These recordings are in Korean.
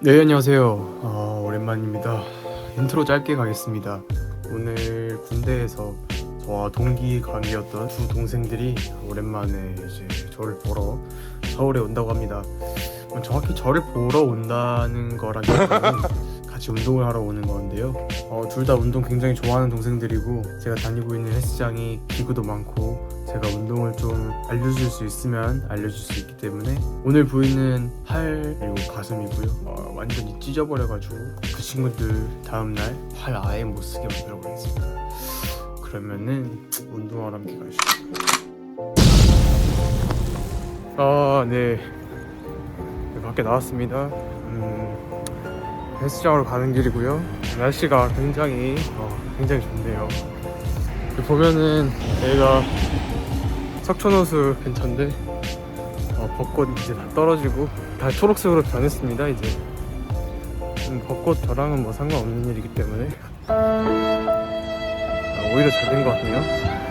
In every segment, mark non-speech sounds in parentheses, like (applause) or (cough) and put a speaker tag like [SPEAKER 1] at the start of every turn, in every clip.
[SPEAKER 1] 네 안녕하세요. 어, 오랜만입니다. 인트로 짧게 가겠습니다. 오늘 군대에서 저와 동기 관계였던 두 동생들이 오랜만에 이제 저를 보러 서울에 온다고 합니다. 어, 정확히 저를 보러 온다는 거라기보다는 같이 운동을 하러 오는 건데요. 어, 둘 다 운동 굉장히 좋아하는 동생들이고 제가 다니고 있는 헬스장이 기구도 많고 제가 운동을 좀 알려줄 수 있으면 알려줄 수 있기 때문에 오늘 보이는 팔 그리고 가슴이고요. 어, 완전히 찢어버려가지고 그 친구들 다음날 팔 아예 못 쓰게 만들어 버리겠습니다. 그러면은 운동하러 함께 가시죠. 아 네. 밖에 나왔습니다. 음, 헬스장으로 가는 길이고요. 날씨가 굉장히 어, 굉장히 좋네요. 보면은 여기가 석촌호수 근처인데 어, 벚꽃 이제 다 떨어지고 다 초록색으로 변했습니다 이제. 음, 벚꽃 저랑은 뭐 상관없는 일이기 때문에. 아, 오히려 잘 된 것 같네요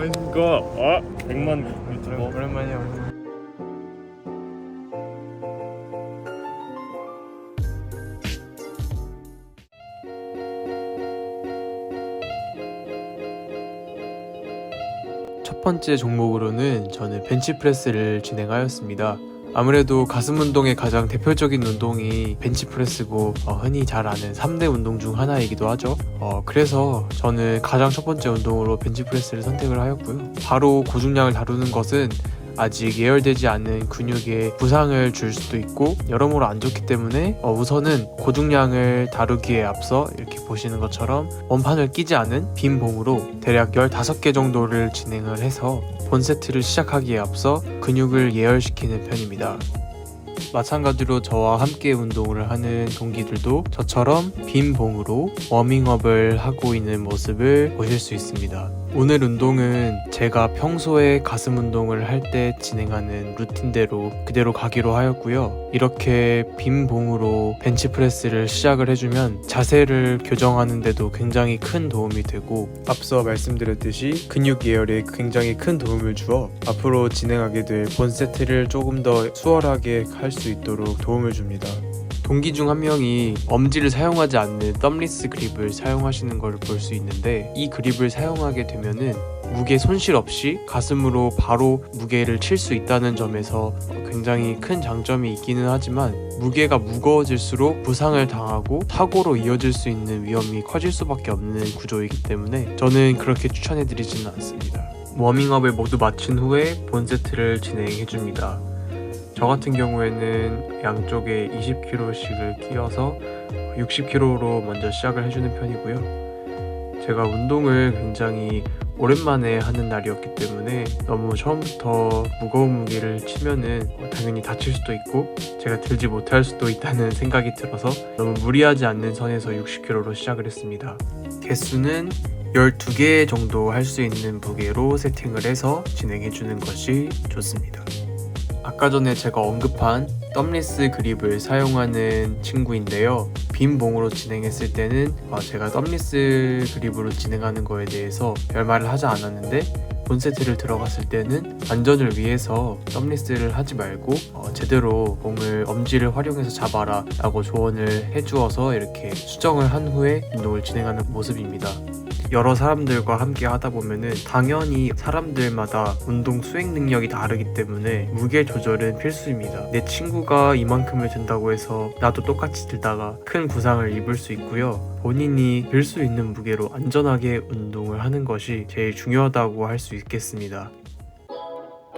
[SPEAKER 2] 안녕하십니까. 아, 100만 유튜버.
[SPEAKER 1] 뭐 오랜만이야 첫 번째 종목으로는 저는 벤치프레스를 진행하였습니다. 아무래도 가슴 운동의 가장 대표적인 운동이 벤치프레스고 어, 흔히 잘 아는 3대 운동 중 하나이기도 하죠. 어, 그래서 저는 가장 첫 번째 운동으로 벤치프레스를 선택을 하였고요. 바로 고중량을 다루는 것은 아직 예열되지 않은 근육에 부상을 줄 수도 있고 여러모로 안 좋기 때문에 어, 우선은 고중량을 다루기에 앞서 이렇게 보시는 것처럼 원판을 끼지 않은 빈 봉으로 대략 15개 정도를 진행을 해서 본 세트를 시작하기에 앞서 근육을 예열시키는 편입니다. 마찬가지로 저와 함께 운동을 하는 동기들도 저처럼 빈 봉으로 워밍업을 하고 있는 모습을 보실 수 있습니다. 오늘 운동은 제가 평소에 가슴 운동을 할 때 진행하는 루틴대로 그대로 가기로 하였고요. 이렇게 빈 봉으로 벤치프레스를 시작을 해주면 자세를 교정하는데도 굉장히 큰 도움이 되고 앞서 말씀드렸듯이 근육 예열에 굉장히 큰 도움을 주어 앞으로 진행하게 될 본 세트를 조금 더 수월하게 할 수 있도록 도움을 줍니다. 동기 중 한 명이 엄지를 사용하지 않는 덤리스 그립을 사용하시는 걸 볼 수 있는데 이 그립을 사용하게 되면은 무게 손실 없이 가슴으로 바로 무게를 칠 수 있다는 점에서 굉장히 큰 장점이 있기는 하지만 무게가 무거워질수록 부상을 당하고 사고로 이어질 수 있는 위험이 커질 수밖에 없는 구조이기 때문에 저는 그렇게 추천해 드리지는 않습니다. 워밍업을 모두 마친 후에 본 세트를 진행해 줍니다. 저 같은 경우에는 양쪽에 20kg씩을 끼워서 60kg로 먼저 시작을 해주는 편이고요. 제가 운동을 굉장히 오랜만에 하는 날이었기 때문에 너무 처음부터 무거운 무게를 치면은 당연히 다칠 수도 있고 제가 들지 못할 수도 있다는 생각이 들어서 너무 무리하지 않는 선에서 60kg로 시작을 했습니다. 개수는 12개 정도 할 수 있는 무게로 세팅을 해서 진행해 주는 것이 좋습니다. 아까 전에 제가 언급한 덤리스 그립을 사용하는 친구인데요. 빈 봉으로 진행했을 때는 어, 제가 덤리스 그립으로 진행하는 거에 대해서 별말을 하지 않았는데 본 세트를 들어갔을 때는 안전을 위해서 덤리스를 하지 말고 어, 제대로 봉을 엄지를 활용해서 잡아라 라고 조언을 해주어서 이렇게 수정을 한 후에 운동을 진행하는 모습입니다. 여러 사람들과 함께 하다 보면은 당연히 사람들마다 운동 수행 능력이 다르기 때문에 무게 조절은 필수입니다. 내 친구가 이만큼을 든다고 해서 나도 똑같이 들다가 큰 부상을 입을 수 있고요. 본인이 들 수 있는 무게로 안전하게 운동을 하는 것이 제일 중요하다고 할 수 있겠습니다.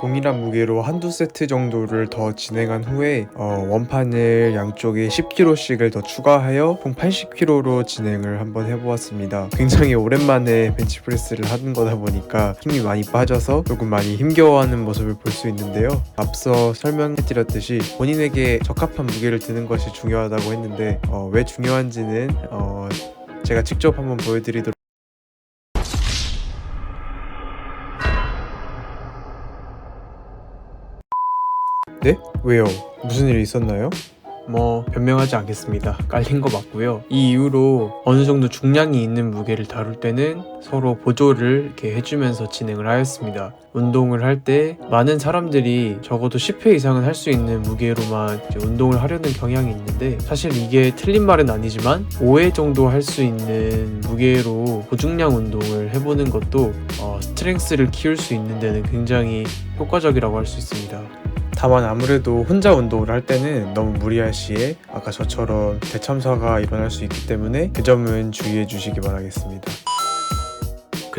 [SPEAKER 1] 동일한 무게로 한두 세트 정도를 더 진행한 후에 어, 원판을 양쪽에 10kg씩을 더 추가하여 총 80kg로 진행을 한번 해보았습니다. 굉장히 오랜만에 벤치프레스를 하는 거다 보니까 힘이 많이 빠져서 조금 많이 힘겨워하는 모습을 볼 수 있는데요. 앞서 설명해드렸듯이 본인에게 적합한 무게를 드는 것이 중요하다고 했는데 어, 왜 중요한지는 어, 제가 직접 한번 보여드리도록 네? 왜요? 무슨 일이 있었나요? 뭐 변명하지 않겠습니다. 깔린 거 맞고요. 이 이후로 어느 정도 중량이 있는 무게를 다룰 때는 서로 보조를 이렇게 해주면서 진행을 하였습니다. 운동을 할 때 많은 사람들이 적어도 10회 이상은 할 수 있는 무게로만 운동을 하려는 경향이 있는데 사실 이게 틀린 말은 아니지만 5회 정도 할 수 있는 무게로 고중량 운동을 해보는 것도 어, 스트렝스를 키울 수 있는 데는 굉장히 효과적이라고 할 수 있습니다. 다만 아무래도 혼자 운동을 할 때는 너무 무리할 시에 아까 저처럼 대참사가 일어날 수 있기 때문에 그 점은 주의해 주시기 바라겠습니다.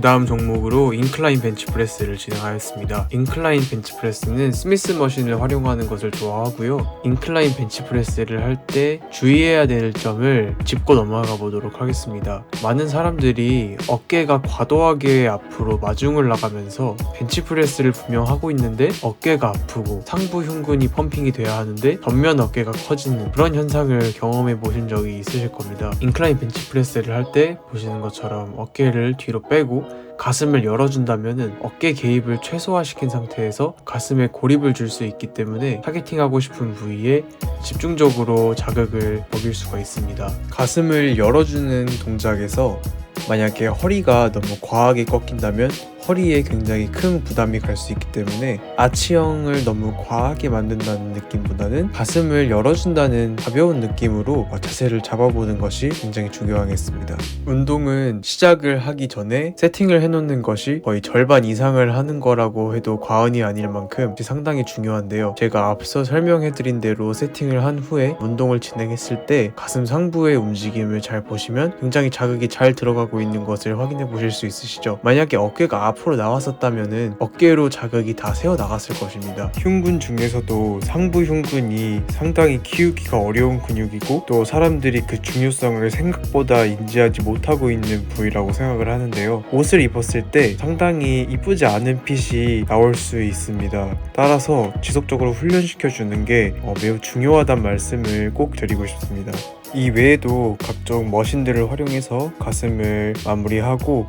[SPEAKER 1] 그 다음 종목으로 인클라인 벤치프레스를 진행하였습니다. 인클라인 벤치프레스는 스미스 머신을 활용하는 것을 좋아하고요. 인클라인 벤치프레스를 할 때 주의해야 될 점을 짚고 넘어가 보도록 하겠습니다. 많은 사람들이 어깨가 과도하게 앞으로 마중을 나가면서 벤치프레스를 분명 하고 있는데 어깨가 아프고 상부 흉근이 펌핑이 돼야 하는데 전면 어깨가 커지는 그런 현상을 경험해 보신 적이 있으실 겁니다. 인클라인 벤치프레스를 할 때 보시는 것처럼 어깨를 뒤로 빼고 가슴을 열어준다면 어깨 개입을 최소화시킨 상태에서 가슴에 고립을 줄 수 있기 때문에 타겟팅하고 싶은 부위에 집중적으로 자극을 먹일 수가 있습니다. 가슴을 열어주는 동작에서 만약에 허리가 너무 과하게 꺾인다면 허리에 굉장히 큰 부담이 갈 수 있기 때문에 아치형을 너무 과하게 만든다는 느낌보다는 가슴을 열어준다는 가벼운 느낌으로 자세를 잡아보는 것이 굉장히 중요하겠습니다. 운동은 시작을 하기 전에 세팅을 해놓는 것이 거의 절반 이상을 하는 거라고 해도 과언이 아닐 만큼 상당히 중요한데요. 제가 앞서 설명해드린 대로 세팅을 한 후에 운동을 진행했을 때 가슴 상부의 움직임을 잘 보시면 굉장히 자극이 잘 들어가고 있는 것을 확인해 보실 수 있으시죠. 만약에 어깨가 앞으로 나왔었다면은 어깨로 자극이 다 새어 나갔을 것입니다. 흉근 중에서도 상부 흉근이 상당히 키우기가 어려운 근육이고 또 사람들이 그 중요성을 생각보다 인지하지 못하고 있는 부위라고 생각을 하는데요. 옷을 입었을 때 상당히 이쁘지 않은 핏이 나올 수 있습니다. 따라서 지속적으로 훈련시켜 주는 게 어, 매우 중요하단 말씀을 꼭 드리고 싶습니다. 이 외에도 각종 머신들을 활용해서 가슴을 마무리하고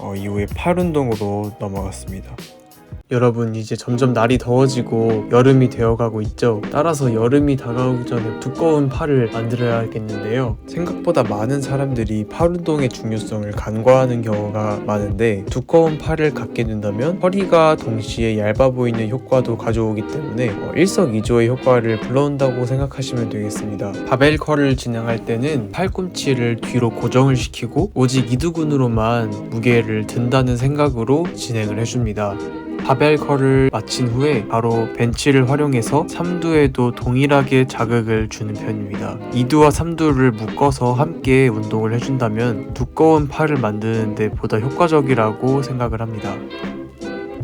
[SPEAKER 1] 어, 이후에 팔 운동으로 넘어갔습니다. 여러분 이제 점점 날이 더워지고 여름이 되어가고 있죠. 따라서 여름이 다가오기 전에 두꺼운 팔을 만들어야겠는데요. 생각보다 많은 사람들이 팔 운동의 중요성을 간과하는 경우가 많은데 두꺼운 팔을 갖게 된다면 허리가 동시에 얇아 보이는 효과도 가져오기 때문에 어, 일석이조의 효과를 불러온다고 생각하시면 되겠습니다. 바벨 컬을 진행할 때는 팔꿈치를 뒤로 고정을 시키고 오직 이두근으로만 무게를 든다는 생각으로 진행을 해줍니다. 바벨 컬을 마친 후에 바로 벤치를 활용해서 3두에도 동일하게 자극을 주는 편입니다. 2두와 3두를 묶어서 함께 운동을 해준다면 두꺼운 팔을 만드는데 보다 효과적이라고 생각을 합니다.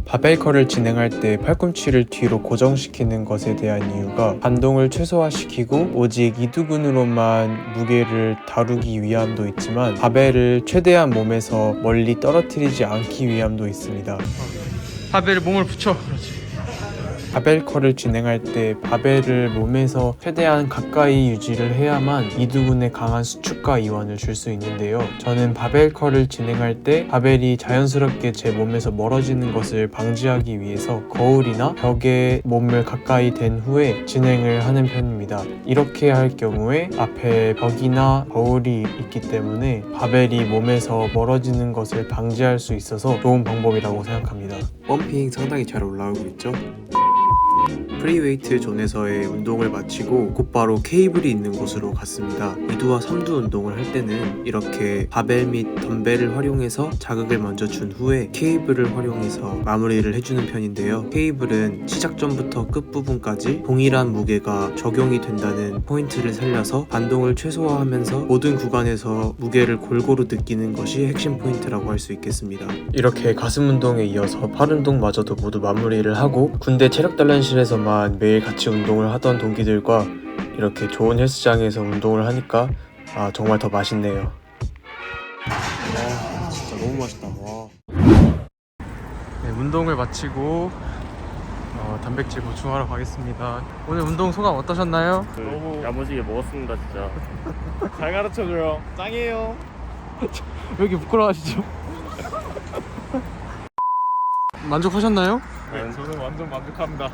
[SPEAKER 1] 바벨 컬을 진행할 때 팔꿈치를 뒤로 고정시키는 것에 대한 이유가 반동을 최소화시키고 오직 이두근으로만 무게를 다루기 위함도 있지만 바벨을 최대한 몸에서 멀리 떨어뜨리지 않기 위함도 있습니다.
[SPEAKER 2] 바벨에 몸을 붙여. 그렇지.
[SPEAKER 1] 바벨 컬을 진행할 때 바벨을 몸에서 최대한 가까이 유지를 해야만 이두근의 강한 수축과 이완을 줄 수 있는데요. 저는 바벨 컬을 진행할 때 바벨이 자연스럽게 제 몸에서 멀어지는 것을 방지하기 위해서 거울이나 벽에 몸을 가까이 댄 후에 진행을 하는 편입니다. 이렇게 할 경우에 앞에 벽이나 거울이 있기 때문에 바벨이 몸에서 멀어지는 것을 방지할 수 있어서 좋은 방법이라고 생각합니다. 펌핑 상당히 잘 올라오고 있죠? 프리웨이트 존에서의 운동을 마치고 곧바로 케이블이 있는 곳으로 갔습니다. 2두와 3두 운동을 할 때는 이렇게 바벨 및 덤벨을 활용해서 자극을 먼저 준 후에 케이블을 활용해서 마무리를 해주는 편인데요. 케이블은 시작점부터 끝부분까지 동일한 무게가 적용이 된다는 포인트를 살려서 반동을 최소화하면서 모든 구간에서 무게를 골고루 느끼는 것이 핵심 포인트라고 할 수 있겠습니다. 이렇게 가슴 운동에 이어서 팔 운동마저도 모두 마무리를 하고 군대 체력 단련 실에서만 매일 같이 운동을 하던 동기들과 이렇게 좋은 헬스장에서 운동을 하니까 아 정말 더 맛있네요. 와 진짜 너무 맛있다. 와. 네, 운동을 마치고 어, 단백질 보충하러 가겠습니다. 오늘 운동 소감 어떠셨나요?
[SPEAKER 2] 너무 야무지게 먹었습니다 진짜. (laughs) 잘 가르쳐줘요. 짱이에요.
[SPEAKER 1] 왜 이렇게 부끄러워하시죠? (laughs) 만족하셨나요?
[SPEAKER 2] 네, 저는 완전 만족합니다.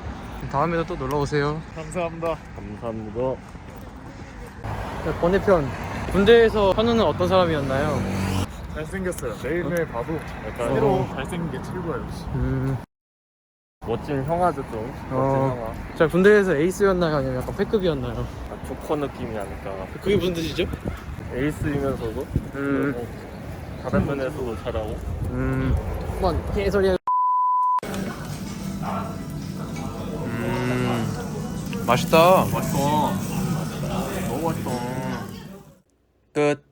[SPEAKER 1] 다음에도 또 놀러 오세요.
[SPEAKER 2] 감사합니다. 감사합니다.
[SPEAKER 1] 번외편 군대에서 현우는 어떤 사람이었나요?
[SPEAKER 2] 잘생겼어요. 매일매일 봐도 약간
[SPEAKER 1] 새로
[SPEAKER 2] 잘생긴 게 최고야 역시.
[SPEAKER 1] 음,
[SPEAKER 2] 멋진 형아죠 좀. 멋진
[SPEAKER 1] 어.
[SPEAKER 2] 형아.
[SPEAKER 1] 자 군대에서 에이스였나요? 아니면 약간 패급이었나요?
[SPEAKER 2] 약간 조커 느낌이 아닐까.
[SPEAKER 1] 그게 무슨 뜻이죠?
[SPEAKER 2] 에이스이면서도
[SPEAKER 1] 음.
[SPEAKER 2] 또 다른 면에서도 잘하고.
[SPEAKER 1] 음, 한번 개소리. 맛있다.
[SPEAKER 2] 맛있어. 너무 맛있어.
[SPEAKER 1] 끝.